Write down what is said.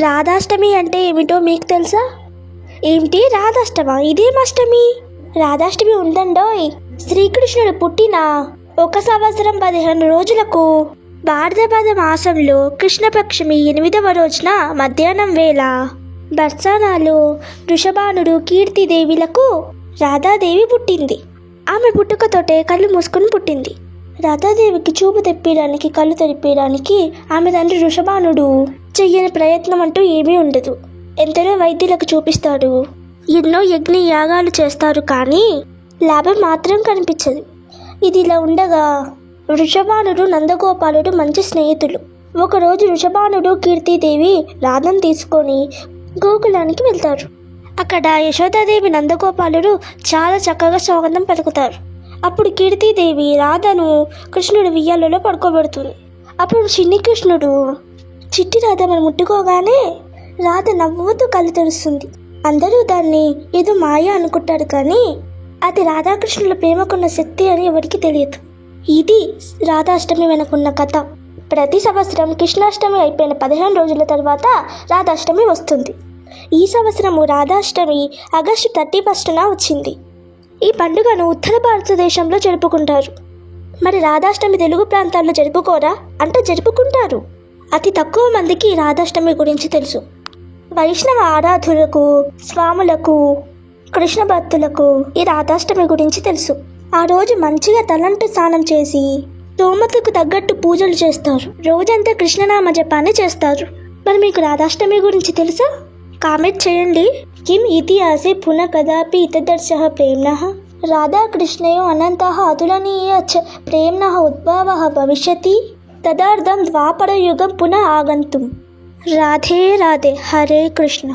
రాధాష్టమి అంటే ఏమిటో మీకు తెలుసా? ఏమిటి రాధాష్టమ? ఇదేం అష్టమి? రాధాష్టమి ఉందండోయ్. శ్రీకృష్ణుడు పుట్టిన ఒక సంవత్సరం పదిహేను రోజులకు భారతపద మాసంలో కృష్ణపక్షమి ఎనిమిదవ రోజున మధ్యాహ్నం వేళ బర్సానాలు వృషభానుడు కీర్తిదేవిలకు రాధాదేవి పుట్టింది. ఆమె పుట్టుకతోటే కళ్ళు మూసుకుని పుట్టింది. రాధాదేవికి చూపు తెప్పడానికి కళ్ళు తెరిపేయడానికి ఆమె తండ్రి వృషభానుడు చెయ్యని ప్రయత్నం అంటూ ఏమీ ఉండదు. ఎంతలో వైద్యులకు చూపిస్తాడు. ఎన్నో యజ్ఞ యాగాలు చేస్తారు కానీ లాభం మాత్రం కనిపించదు. ఇది ఇలా ఉండగా వృషభానుడు నందగోపాలుడు మంచి స్నేహితులు. ఒకరోజు వృషభానుడు కీర్తిదేవి రాధను తీసుకొని గోకులానికి వెళ్తారు. అక్కడ యశోదాదేవి నందగోపాలుడు చాలా చక్కగా స్వాగతం పలుకుతారు. అప్పుడు కీర్తిదేవి రాధను కృష్ణుడు వియ్యాలలో పడుకోబెడుతుంది. అప్పుడు చిన్ని కృష్ణుడు చిట్టి రాధ మనం ముట్టుకోగానే రాధ నవ్వుతూ కళ్ళు తెరుస్తుంది. అందరూ దాన్ని ఏదో మాయ అనుకుంటారు కానీ అది రాధాకృష్ణుల ప్రేమకున్న శక్తి అని ఎవరికి తెలియదు. ఇది రాధాష్టమి వెనకున్న కథ. ప్రతి సంవత్సరం కృష్ణాష్టమి అయిపోయిన పదిహేను రోజుల తర్వాత రాధాష్టమి వస్తుంది. ఈ సంవత్సరము రాధాష్టమి ఆగస్టు థర్టీ ఫస్ట్న వచ్చింది. ఈ పండుగను ఉత్తర భారతదేశంలో జరుపుకుంటారు. మరి రాధాష్టమి తెలుగు ప్రాంతాల్లో జరుపుకోరా? అంటే జరుపుకుంటారు. అతి తక్కువ మందికి రాధాష్టమి గురించి తెలుసు. వైష్ణవ ఆరాధులకు స్వాములకు కృష్ణ భక్తులకు ఈ రాధాష్టమి గురించి తెలుసు. ఆ రోజు మంచిగా తలంటు స్నానం చేసి తోమతకు తగ్గట్టు పూజలు చేస్తారు. రోజంతా కృష్ణనామ జపాన్ని చేస్తారు. మరి మీకు రాధాష్టమి గురించి తెలుసా? కామెంట్ చేయండి. किम् इतिहासे पुनः कदापि इतदर्शः प्रेम्णः? राधाकृष्णयो अनन्तः अतुलनीय च प्रेम्णः उद्भवः भविष्यति। तदर्थं द्वापरयुगं पुनः आगन्तुं राधे राधे, हरे कृष्ण।